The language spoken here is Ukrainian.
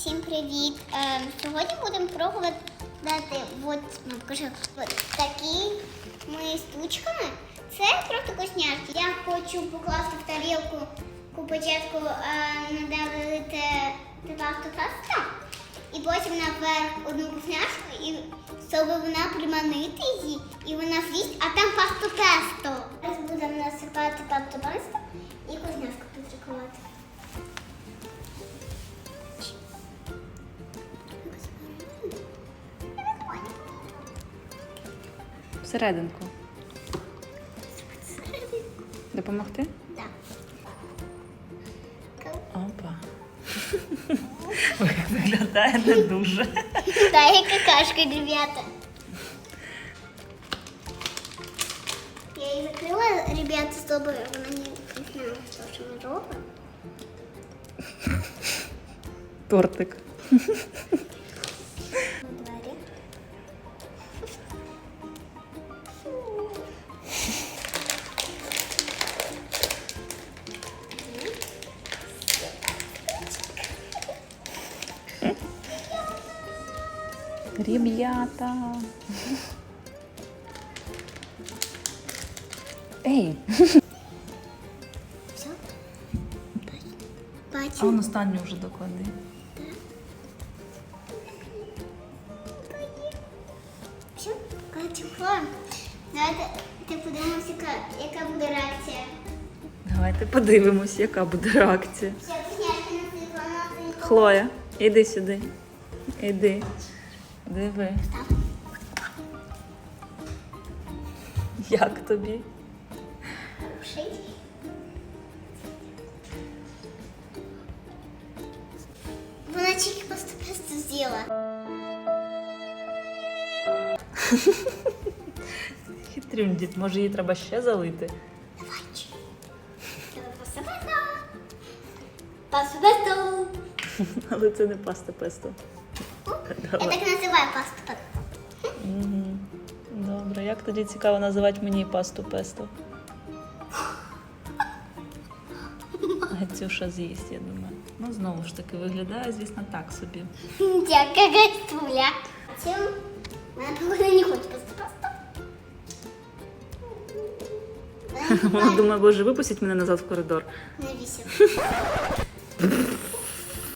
Всім привіт! Ем, сьогодні будемо пробувати от, ну, покажу, от такими штучками. Це просто вкусняшки. Я хочу покласти в тарілку спочатку е, надавити пасту пасту, і потім наверх одну вкусняшку, і щоб вона приманити її, і вона з'їсть, а там пасту песто. Зараз будемо насипати пасту песто і вкусняшку підрикувати. Всерединку. Допомогти? Да. Опа. Виглядає не дуже. Да, я какашка, ребята. Я її закрила, ребята, щоб вона не знала, що ми робимо. Тортик. Ребята. Ей, Все? а Бачу. он останню вже доклади. Все? Бачу. Давайте ти подивимося, яка, яка буде реакція. Давайте подивимось, яка буде реакція. Все. Хлоя, іди сюди. Іди. Диви. Як тобі? Вона тільки просто просто з'їла. Хитрюнь, дід, може її треба ще залити? Давай. Пасабесто. Але це не паста песто. Я так називаю пасту. Угу. Добре, як тоді цікаво називати мені пасту песто? Гацюша з'їсть, я думаю. Ну, знову ж таки, виглядає, звісно, так собі. Дяка гастуля. Цим вона погода не хоче пасту пасту. Вона думає, боже, випустіть мене назад в коридор. Навісив.